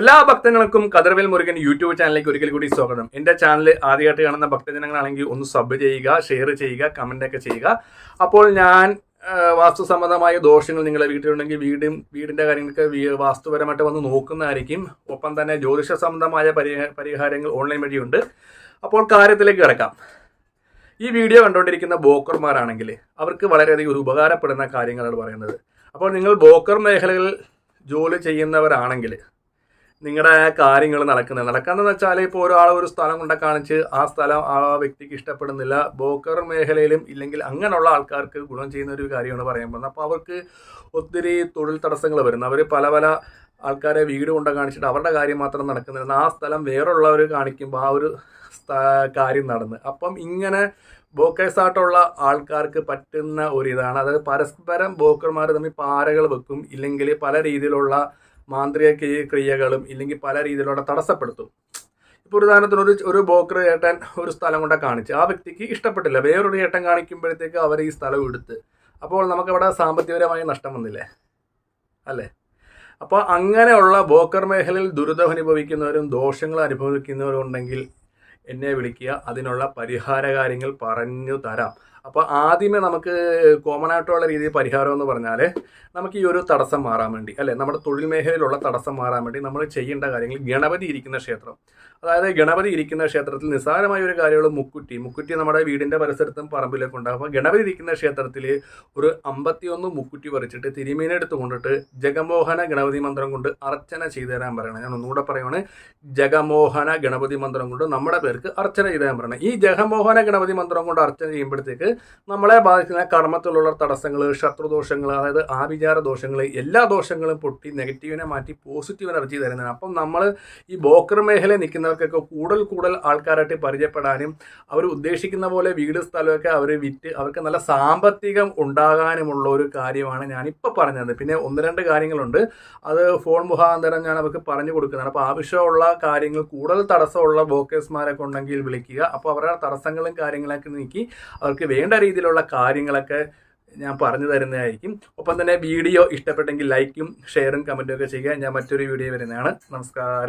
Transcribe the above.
എല്ലാ ഭക്തങ്ങൾക്കും കതിർവേൽ മുരുകൻ യൂട്യൂബ് ചാനലിലേക്ക് ഒരിക്കൽ കൂടി സ്വാഗതം. എന്റെ ചാനൽ ആദ്യമായിട്ട് കാണുന്ന ഭക്തജനങ്ങളാണെങ്കിൽ ഒന്ന് സബ് ചെയ്യുക ഷെയർ ചെയ്യുക കമന്റ് ഒക്കെ ചെയ്യുക. അപ്പോൾ ഞാൻ വാസ്തുസംബന്ധമായ വാസ്തു സംബന്ധമായ ദോഷങ്ങൾ നിങ്ങളുടെ വീട്ടിലുണ്ടെങ്കിൽ വീടും വീടിന്റെ കാര്യങ്ങൾക്ക് വാസ്തുപരമായിട്ട് വന്ന് നോക്കുന്നതായിരിക്കും. ഒപ്പം തന്നെ ജ്യോതിഷ സംബന്ധമായ പരിഹാരങ്ങൾ ഓൺലൈൻ വഴിയുണ്ട്. അപ്പോൾ കാര്യത്തിലേക്ക് കിടക്കാം. ഈ വീഡിയോ കണ്ടുകൊണ്ടിരിക്കുന്ന ബോക്കർമാരാണെങ്കിൽ അവർക്ക് വളരെയധികം ഒരു ഉപകാരപ്പെടുന്ന കാര്യങ്ങളാണ് പറയുന്നത്. അപ്പോൾ നിങ്ങൾ ബോക്കർ മേഖലകളിൽ ജോലി ചെയ്യുന്നവരാണെങ്കിൽ നിങ്ങളുടെ കാര്യങ്ങൾ നടക്കുന്നത് നടക്കാന്ന് വെച്ചാൽ ഇപ്പോൾ ഒരാൾ ഒരു സ്ഥലം കൊണ്ട് കാണിച്ച് ആ സ്ഥലം ആ വ്യക്തിക്ക് ഇഷ്ടപ്പെടുന്നില്ല. ബോക്കർ മേഖലയിലും ഇല്ലെങ്കിൽ അങ്ങനെയുള്ള ആൾക്കാർക്ക് ഗുണം ചെയ്യുന്ന ഒരു കാര്യമാണ് പോകുന്നത്. അപ്പോൾ അവർക്ക് ഒത്തിരി തൊഴിൽ തടസ്സങ്ങൾ വരുന്നു. അവർ പല പല ആൾക്കാരെ വീട് കൊണ്ട് കാണിച്ചിട്ട് അവരുടെ കാര്യം മാത്രം നടക്കുന്നില്ല. ആ സ്ഥലം വേറുള്ളവർ കാണിക്കുമ്പോൾ ആ ഒരു കാര്യം നടന്ന്. അപ്പം ഇങ്ങനെ ബോക്കേഴ്സ് ആയിട്ടുള്ള ആൾക്കാർക്ക് പറ്റുന്ന ഒരു ഇതാണ് അതായത് പരസ്പരം ബോക്കർമാർ തമ്മിൽ പാരകൾ വെക്കും. ഇല്ലെങ്കിൽ പല രീതിയിലുള്ള മാന്ത്രിക ക്രിയകളും ഇല്ലെങ്കിൽ പല രീതിയിലൂടെ തടസ്സപ്പെടുത്തും. ഇപ്പോൾ ഉദാഹരണത്തിന് ഒരു ഒരു ബോക്കർ ഏട്ടൻ ഒരു സ്ഥലം കൊണ്ട് കാണിച്ച്. ആ വ്യക്തിക്ക് ഇഷ്ടപ്പെട്ടില്ല. വേറൊരു ഏട്ടൻ കാണിക്കുമ്പോഴത്തേക്ക് അവർ ഈ സ്ഥലം എടുത്ത്. അപ്പോൾ നമുക്കവിടെ സാമ്പത്തികപരമായി നഷ്ടം വന്നില്ലേ? അല്ലേ? അപ്പോൾ അങ്ങനെയുള്ള ബോക്കർ മേഖലയിൽ ദുരിതം അനുഭവിക്കുന്നവരും ദോഷങ്ങൾ അനുഭവിക്കുന്നവരും ഉണ്ടെങ്കിൽ എന്നെ വിളിക്കുക. അതിനുള്ള പരിഹാര കാര്യങ്ങൾ പറഞ്ഞു തരാം. അപ്പോൾ ആദ്യമേ നമുക്ക് കോമൺ ആയിട്ടുള്ള രീതിയിൽ പരിഹാരം എന്ന് പറഞ്ഞാൽ നമുക്ക് ഈ ഒരു തടസ്സം മാറാൻ വേണ്ടി അല്ലെ? നമ്മുടെ തൊഴിൽ മേഖലയിലുള്ള തടസ്സം മാറാൻ വേണ്ടി നമ്മൾ ചെയ്യേണ്ട കാര്യങ്ങൾ ഗണപതി ഇരിക്കുന്ന ക്ഷേത്രം. അതായത് ഗണപതി ഇരിക്കുന്ന ക്ഷേത്രത്തിൽ നിസ്സാരമായ ഒരു കാര്യമുള്ള മുക്കുറ്റി മുക്കുറ്റി നമ്മുടെ വീടിന്റെ പരിസരത്തും പറമ്പിലൊക്കെ ഉണ്ടാകും അപ്പോൾ ഗണപതി ഇരിക്കുന്ന ക്ഷേത്രത്തിൽ ഒരു അമ്പത്തിയൊന്ന് മുക്കുറ്റി പറിച്ചിട്ട് തിരുമീനെടുത്ത് കൊണ്ടിട്ട് ജഗമോഹന ഗണപതി മന്ത്രം കൊണ്ട് അർച്ചന ചെയ്തു തരാൻ പറയണം. ഞാൻ ഒന്നുകൂടെ പറയുകയാണ് ജഗമോഹന ഗണപതി മന്ത്രം കൊണ്ട് നമ്മുടെ പേർക്ക് അർച്ചന ചെയ്തു തരാൻ പറയണം. ഈ ജഗമോഹന ഗണപതി മന്ത്രം കൊണ്ട് അർച്ചന ചെയ്യുമ്പോഴത്തേക്ക് നമ്മളെ ബാധിക്കുന്ന കർമ്മത്തിലുള്ള തടസ്സങ്ങൾ ശത്രുദോഷങ്ങൾ അതായത് ആഭിചാര ദോഷങ്ങൾ എല്ലാ ദോഷങ്ങളും പൊട്ടി നെഗറ്റീവിനെ മാറ്റി പോസിറ്റീവ് എനർജി തരുന്നതാണ്. അപ്പം നമ്മൾ ഈ ബോക്കർ മേഖലയിൽ നിൽക്കുന്നവർക്കൊക്കെ കൂടുതൽ കൂടുതൽ ആൾക്കാരായിട്ട് പരിചയപ്പെടാനും അവർ ഉദ്ദേശിക്കുന്ന പോലെ വീട് സ്ഥലമൊക്കെ അവർ വിറ്റ് അവർക്ക് നല്ല സാമ്പത്തികം ഉണ്ടാകാനുമുള്ള ഒരു കാര്യമാണ് ഞാനിപ്പോൾ പറഞ്ഞത്. പിന്നെ ഒന്ന് രണ്ട് കാര്യങ്ങളുണ്ട്. അത് ഫോൺ മുഖാന്തരം ഞാൻ അവർക്ക് പറഞ്ഞു കൊടുക്കുന്നതാണ്. അപ്പോൾ ആവശ്യമുള്ള കാര്യങ്ങൾ കൂടുതൽ തടസ്സമുള്ള ബോക്കേഴ്സ്മാരൊക്കെ ഉണ്ടെങ്കിൽ വിളിക്കുക. അപ്പോൾ അവരുടെ തടസ്സങ്ങളും കാര്യങ്ങളൊക്കെ നീക്കി അവർക്ക് വേണ്ട രീതിയിലുള്ള കാര്യങ്ങളൊക്കെ ഞാൻ പറഞ്ഞു തരുന്നതായിരിക്കും. ഒപ്പം തന്നെ വീഡിയോ ഇഷ്ടപ്പെട്ടെങ്കിൽ ലൈക്കും ഷെയറും കമന്റും ഒക്കെ ചെയ്യുക. ഞാൻ മറ്റൊരു വീഡിയോ വരുന്നതാണ്. നമസ്കാരം.